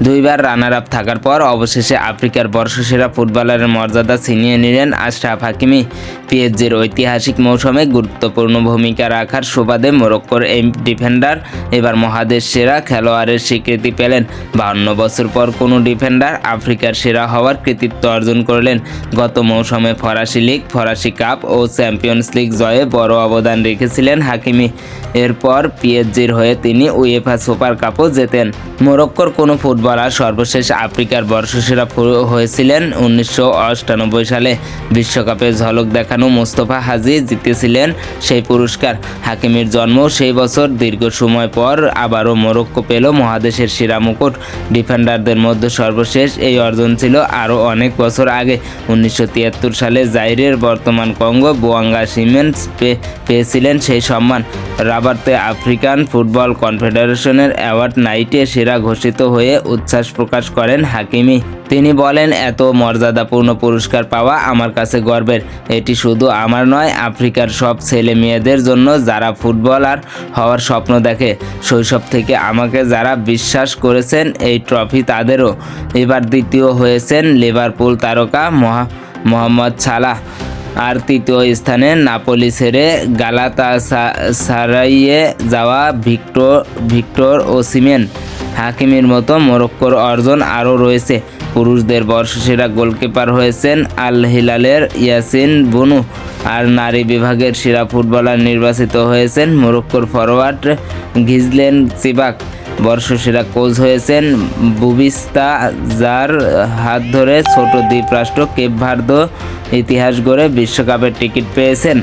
দুইবার runner up থাকার পর অবশেষে আফ্রিকার বর্ষসেরা ফুটবলারের মর্যাদা ছিনিয়ে নিলেন আশরাফ হাকিমি। পিএসজির ঐতিহাসিক মৌসুমে গুরুত্বপূর্ণ ভূমিকা রাখার সুবাদে মোরক্কোর এই ডিফেন্ডার এবার মহাদেশ সেরা খেলোয়াড়ের স্বীকৃতি পেলেন। বাহান্ন বছর পর কোনো ডিফেন্ডার আফ্রিকার সেরা হওয়ার কৃতিত্ব অর্জন করলেন। গত মৌসুমে ফরাসি লিগ, ফরাসি কাপ ও চ্যাম্পিয়ন্স লিগ জয়ে বড় অবদান রেখেছিলেন হাকিমি। এরপর পিএসজির হয়ে তিনি উয়েফা সুপার কাপও জেতেন। মোরক্কোর কোনো ফুটবলার সর্বশেষ আফ্রিকার বর্ষসেরা হয়েছিলেন উনিশশো সালে। বিশ্বকাপে ঝলক দেখানো মোস্তফা হাজি জিতেছিলেন সেই পুরস্কার। হাকিমের জন্ম সেই বছর। দীর্ঘ সময় পর আবারও মোরক্কো পেল মহাদেশের সেরা মুকুট। ডিফেন্ডারদের মধ্যে সর্বশেষ এই অর্জন ছিল আরও অনেক বছর আগে। উনিশশো তিয়াত্তর সালে জাইরের বর্তমান কঙ্গো বোয়াঙ্গা সিমেন্টস পেয়েছিলেন সেই সম্মান। রাবারতে আফ্রিকান ফুটবল কনফেডারেশনের অ্যাওয়ার্ড নাইটে সেরা ঘোষিত হয়ে উচ্ছ্বাস প্রকাশ করেন হাকিমি। তিনি বলেন, এত মর্যাদাপূর্ণ পুরস্কার পাওয়া আমার কাছে গর্বের। এটি শুধু আমার নয়, আফ্রিকার সব ছেলে মেয়েদের জন্য যারা ফুটবলার হওয়ার স্বপ্ন দেখে। শৈশব থেকে আমাকে যারা বিশ্বাস করেছেন, এই ট্রফি তাদেরও। এবার দ্বিতীয় হয়েছেন লিভারপুল তারকা মহা, মোহাম্মদ সালাহ। আর তৃতীয় স্থানে নাপোলি ছেড়ে গালাতা সারাইয়ে যাওয়া ভিক্টর ভিক্টর ওসিমেন হাকিমের মতো মোরক্কোর অর্জন আরও রয়েছে। পুরুষদের বর্ষসেরা গোলকিপার হয়েছেন আল হিলালের ইয়াসিন বুনু আর নারী বিভাগের সেরা ফুটবলার নির্বাচিত হয়েছেন মোরক্কোর ফরওয়ার্ড ঘিজলেন সিবাক। বর্ষসেরা কোচ হয়েছেন বুবিস্তা, যার হাত ধরে ছোট দ্বীপরাষ্ট্র কেপ ভার্দ ইতিহাস গড়ে বিশ্বকাপের টিকিট পেয়েছেন।